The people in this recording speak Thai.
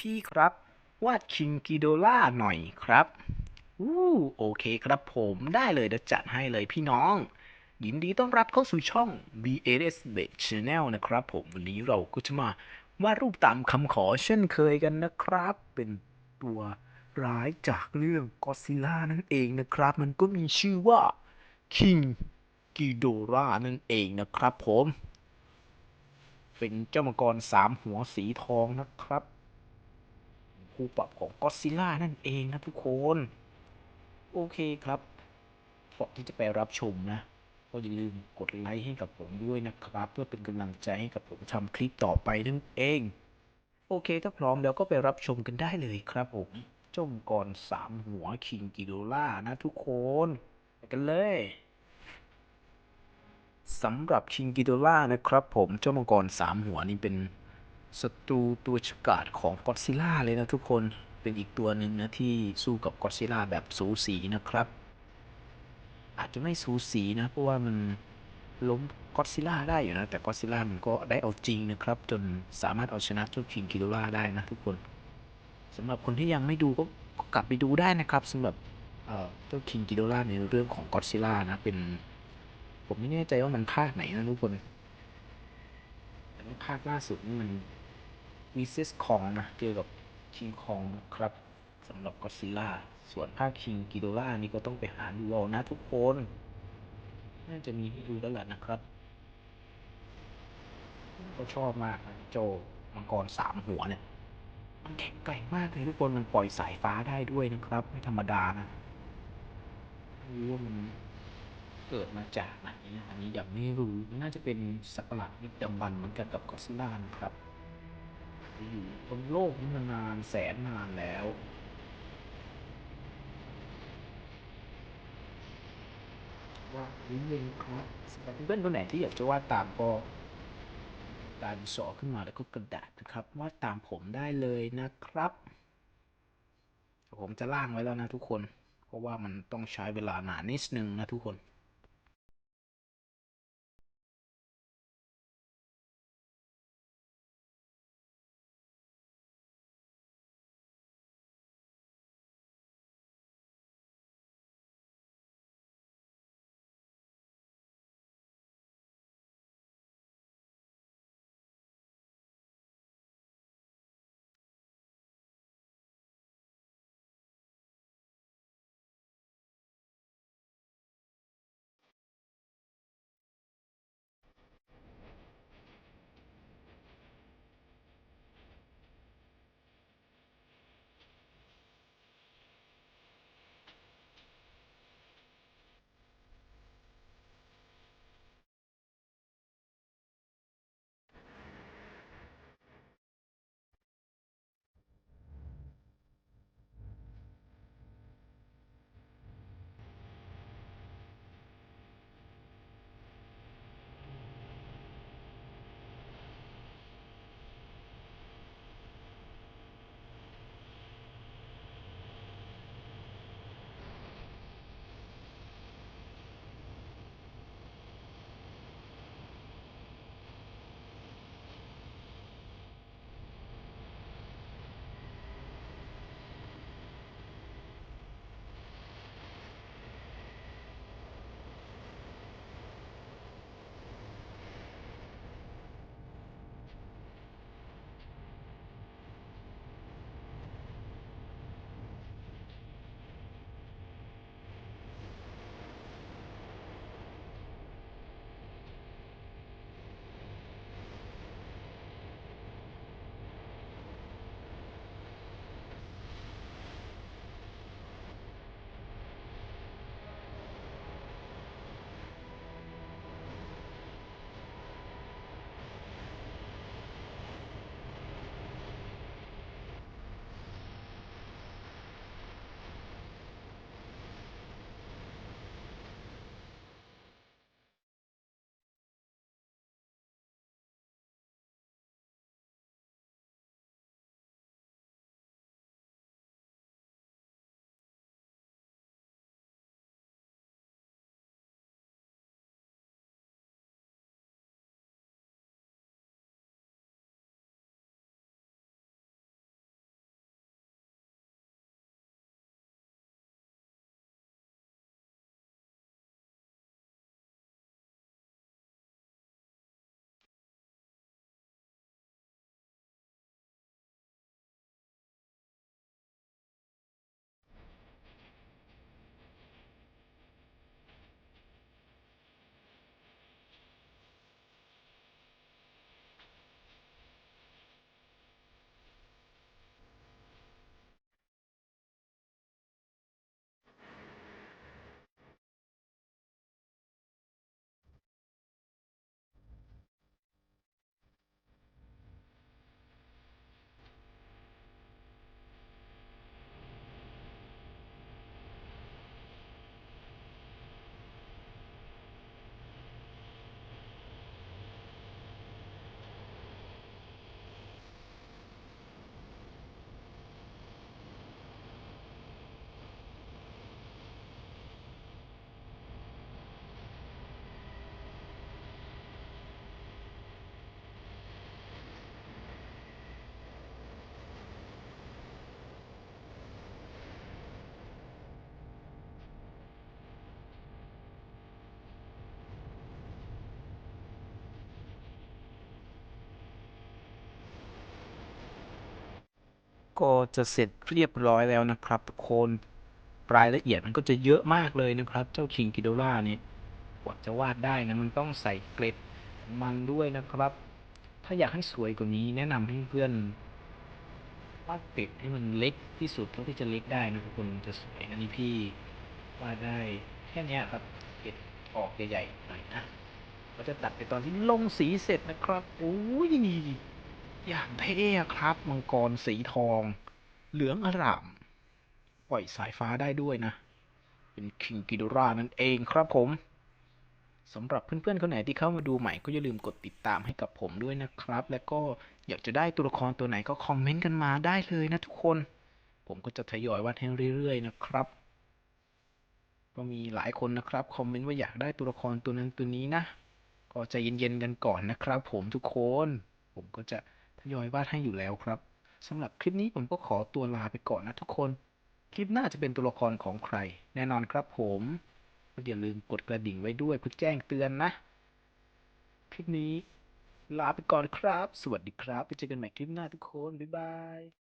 พี่ครับ วาดคิงกิโดล่าหน่อยครับอู้โอเคครับผมได้เลยเดี๋ยวจัดให้เลยพี่น้อง ยินดีต้อนรับเข้าสู่ช่อง BAS b a t Channel นะครับผม วันนี้เราก็จะมาวาดรูปตามคำขอเช่นเคยกันนะครับ เป็นตัวร้ายจากเรื่องก d ซิล่านั่นเองนะครับ มันก็มีชื่อว่า King Ghidorah นั่นเองนะครับผม เป็นเจ้ามังกรสามหัวสีทองนะครับ คู่ปรับของก็ซิล่านั่นเองนะทุกคน โอเคครับก่อนที่จะไปรับชมนะ ก็อย่าลืมกดไลค์ให้กับผมด้วยนะครับ เพื่อเป็นกำลังใจให้กับผมทำคลิปต่อไปนั่นเอง โอเคถ้าพร้อมแล้วก็ไปรับชมกันได้เลยครับผมเจ้ามังกรสามหัวคิงกิโดล่านะทุกคนไปกันเลยสำหรับคิงกิโดล่านะครับผมเจ้ามังกรสามหัวนี่เป็น ศัตรูตัวฉกาจของก็ d ซิล่าเลยนะทุกคนเป็นอีกตัวหนึ่งนะที่สู้กับก็ d ซิล่าแบบสูสีนะครับ อาจจะไม่สูสีนะ เพราะว่ามันล้มก็ d ซิล่าได้อยู่นะ แต่ก็ d ซิล่ามันก็ได้เอาจริงนะครับ จนสามารถเอาชนะเจ้าคิงกิโดล่าได้นะทุกคนสำหรับคนที่ยังไม่ดูก็กกลับไปดูได้นะครับสำหรับเอ่อเจ้าคิงกิโดล่าในเรื่องของก็ d ซิล่านะเป็น ผมไม่แน่ใจว่ามันภาคไหนนะทุกคนแต่ว่าภาคล่าสุดนี่มัน วิซิสคองนะ เจอกับคิงคองนะครับสำหรับก็ซิล่า ส่วนภาคคิงกิโดล่านี่ก็ต้องไปหาดูเอานะทุกคน น่าจะมีให้ดูแล้วแหละนะครับก็ชอบมากนะโจมังกรสามหัวเนี่ย มันแข็งแกร่งมากเลยทุกคนมันปล่อยสายฟ้าได้ด้วยนะครับ ไม่ธรรมดานะไม่รู้ว่ามันเกิดมาจากไหนนะอันนี้ยังไม่รู้ น่าจะเป็นสัตว์ประหลาดยึดดำบรรพ์เหมือนกันกับกอซิล่านะครับ อยู่บนโลกนี้มานานแสนนานแล้ววาดนิดนึงครับสำหรับเพื่อนๆคนไหนที่อยากจะวาดตามก็ตาดินสอขึ้นมาแล้วก็กระดาษนะครับวาดตามผมได้เลยนะครับผมจะล่างไว้แล้วนะทุกคน เพราะว่ามันต้องใช้เวลานานนิดนึงนะทุกคน ก็จะเสร็จเรียบร้อยแล้วนะครับทุกคนรายละเอียดมันก็จะเยอะมากเลยนะครับ เจ้าคิงกิโดล่านี่กว่าจะวาดได้นะมันต้องใส่เกล็ดมันด้วยนะครับ ถ้าอยากให้สวยกว่านี้ แนะนำให้เพื่อนวาดเกล็ดให้มันเล็กที่สุดเท่าที่จะเล็กได้นะทุกคนจะสวยอันนี้พี่วาดได้แค่นี้ครับเกล็ดออกใหญ่ๆหน่อยนะก็จะตัดไปตอนที่ลงสีเสร็จนะครับโอ้ย อย่างเท่ครับ มังกรสีทอง เหลืองอร่าม ปล่อยสายฟ้าได้ด้วยนะ เป็นคิงกิโดรานั่นเองครับผมสำหรับเพื่อนๆคนไหนที่เข้ามาดูใหม่ก็อย่าลืมกดติดตามให้กับผมด้วยนะครับ และก็อยากจะได้ตัวละครตัวไหนก็คอมเมนต์กันมาได้เลยนะทุกคน ผมก็จะทยอยวาดให้เรื่อยๆนะครับก็มีหลายคนนะครับคอมเมนต์ว่าอยากได้ตัวละครตัวนั้นตัวนี้นะ ก็ใจเย็นๆกันก่อนนะครับ ผมทุกคน ผมก็จะ ทยอยวาดให้อยู่แล้วครับสำหรับคลิปนี้ผมก็ขอตัวลาไปก่อนนะทุกคน คลิปหน้าจะเป็นตัวละครของใคร แน่นอนครับผมอย่าลืมกดกระดิ่งไว้ด้วยเพื่อแจ้งเตือนนะ คลิปนี้ลาไปก่อนครับ สวัสดีครับ ไปเจอกันใหม่คลิปหน้าทุกคน บ๊ายบาย